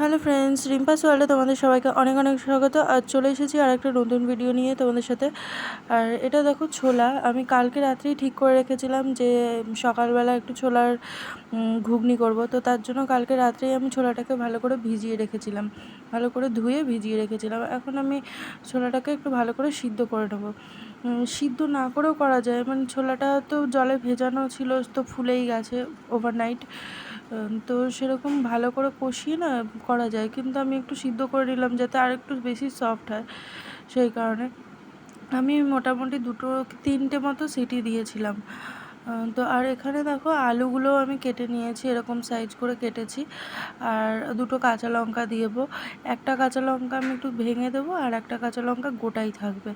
Hello friends রিম্পাস ওয়ার্ল্ডে তোমাদের সবাইকে অনেক অনেক স্বাগত। আর চলে এসেছি আর একটা নতুন ভিডিও নিয়ে তোমাদের সাথে। আর এটা দেখো ছোলা। আমি কালকে রাত্রেই ঠিক করে রেখেছিলাম যে সকালবেলা একটু ছোলার ঘুগনি করব। তো তার জন্য কালকে রাত্রেই আমি ছোলাটাকে ভালো করে ভিজিয়ে রেখেছিলাম। ভালো করে ধুয়ে ভিজিয়ে রেখেছিলাম। এখন আমি ছোলাটাকে একটু ভালো করে সিদ্ধ করে নেব। সিদ্ধ না করেও করা যায়। মানে ছোলাটা তো জলে ভেজানো ছিল, তো ফুলেই গেছে ওভারনাইট তো সেরকম ভালো করে কষিয়ে না করা যায়। কিন্তু আমি একটু সিদ্ধ করে নিলাম যাতে আর একটু বেশি সফট হয় সেই কারণে। আমি মোটামুটি দুটো তিনটে মতো সিটি দিয়েছিলাম। তো আর এখানে দেখো আলুগুলো আমি কেটে নিয়েছি, এরকম সাইজ করে কেটেছি। আর দুটো কাঁচা লঙ্কা দিয়েবো একটা কাঁচা লঙ্কা আমি একটু ভেঙে দেবো আর একটা কাঁচা লঙ্কা গোটাই থাকবে।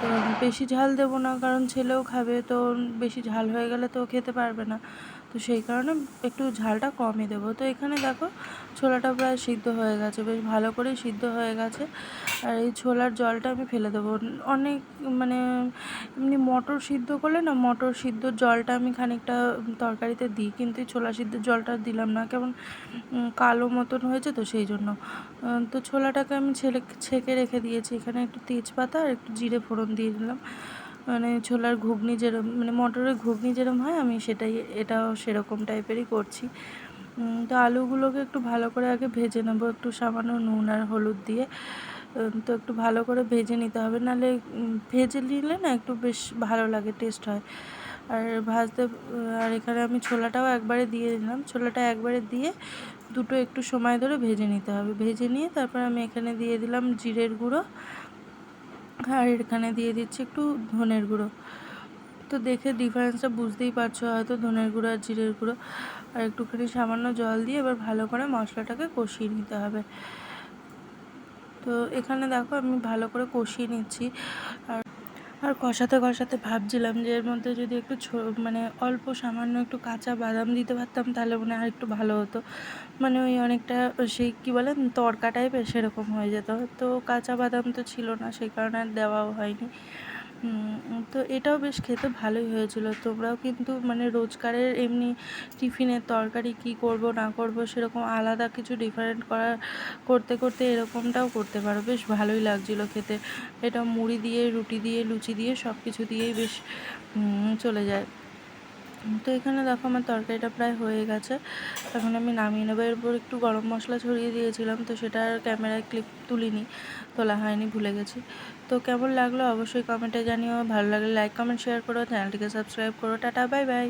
তো বেশি ঝাল দেবো না, কারণ ছেলেও খাবে, তো বেশি ঝাল হয়ে গেলে তো খেতে পারবে না। তো সেই কারণে একটু ঝালটা কমই দেবো। তো এখানে দেখো, ছোলাটা প্রায় সিদ্ধ হয়ে গেছে, বেশ ভালো করেই সিদ্ধ হয়ে গেছে। আর এই ছোলার জলটা আমি ফেলে দেবো। অনেক মানে এমনি মটর সিদ্ধ করলে না মটর সিদ্ধর জলটা আমি খানিকটা তরকারিতে দিই, কিন্তু এই ছোলা সিদ্ধর জলটা দিলাম না। কেমন কালো মতন হয়েছে তো সেই জন্য। তো ছোলাটাকে আমি ছেলে, ছেঁকে রেখে দিয়েছি। এখানে একটু তেজপাতা আর একটু জিরে ফোড়ন দিয়ে দিলাম। মানে ছোলার ঘুগনি যেরকম মানে মটরের ঘুগনি যেরকম হয়, আমি সেটাই, এটাও সেরকম টাইপেরই করছি। তো আলুগুলোকে একটু ভালো করে আগে ভেজে নেব, একটু সামান্য নুন আর হলুদ দিয়ে। তো একটু ভালো করে ভেজে নিতে হবে। নাহলে ভেজে নিলে না একটু বেশ ভালো লাগে টেস্ট হয়। আর ভাজতে আর এখানে আমি ছোলাটাও একবারে দিয়ে দিলাম। ছোলাটা একবারে দিয়ে দুটো একটু সময় ধরে ভেজে নিতে হবে। ভেজে নিয়ে তারপর আমি এখানে দিয়ে দিলাম জিরের গুঁড়ো। আর এখানে দিয়ে দিচ্ছি একটু ধনের গুঁড়ো। তো দেখে ডিফারেন্সটা বুঝতেই পারছ হয়তো, ধনের গুঁড়ো আর জিরের গুঁড়ো। আর একটুখানি সামান্য জল দিয়ে এবার ভালো করে মশলাটাকে কষিয়ে নিতে হবে। তো এখানে দেখো আমি ভালো করে কষিয়ে নিচ্ছি। আর আর কষাতে কষাতে ভাবছিলাম যে এর মধ্যে যদি একটু মানে অল্প সামান্য একটু কাঁচা বাদাম দিতে পারতাম তাহলে মনে হয় একটু ভালো হতো। মানে ওই অনেকটা সেই কী বলেন তড়কা টাইপের সেরকম হয়ে যেত। তো কাঁচা বাদাম তো ছিল না, সেই কারণে আর দেওয়াও হয়নি। তো এটাও বেশ খেতে ভালোই হয়েছিল। তোমরাও কিন্তু মানে রোজকারের এমনি টিফিনের তরকারি কি করব, না করব, সেরকম আলাদা কিছু ডিফারেন্ট করা, করতে করতে এরকমটাও করতে পারো। বেশ ভালোই লাগছিল খেতে। এটা মুড়ি দিয়ে, রুটি দিয়ে, লুচি দিয়ে সব কিছু দিয়েই বেশ চলে যায়। তো এখানে দেখো আমার তরকারিটা প্রায় হয়ে গেছে। এখন আমি নামিয়ে নেব। এরপর একটু গরম মশলা ছড়িয়ে দিয়েছিলাম, তো সেটা আর ক্যামেরায় ক্লিপ তুলিনি, তোলা হয়নি, ভুলে গেছি। তো কেমন লাগল অবশ্যই কমেন্টে জানিও। ভালো লাগলে লাইক কমেন্ট শেয়ার করো। চ্যানেলটিকে সাবস্ক্রাইব করো। Tata bye bye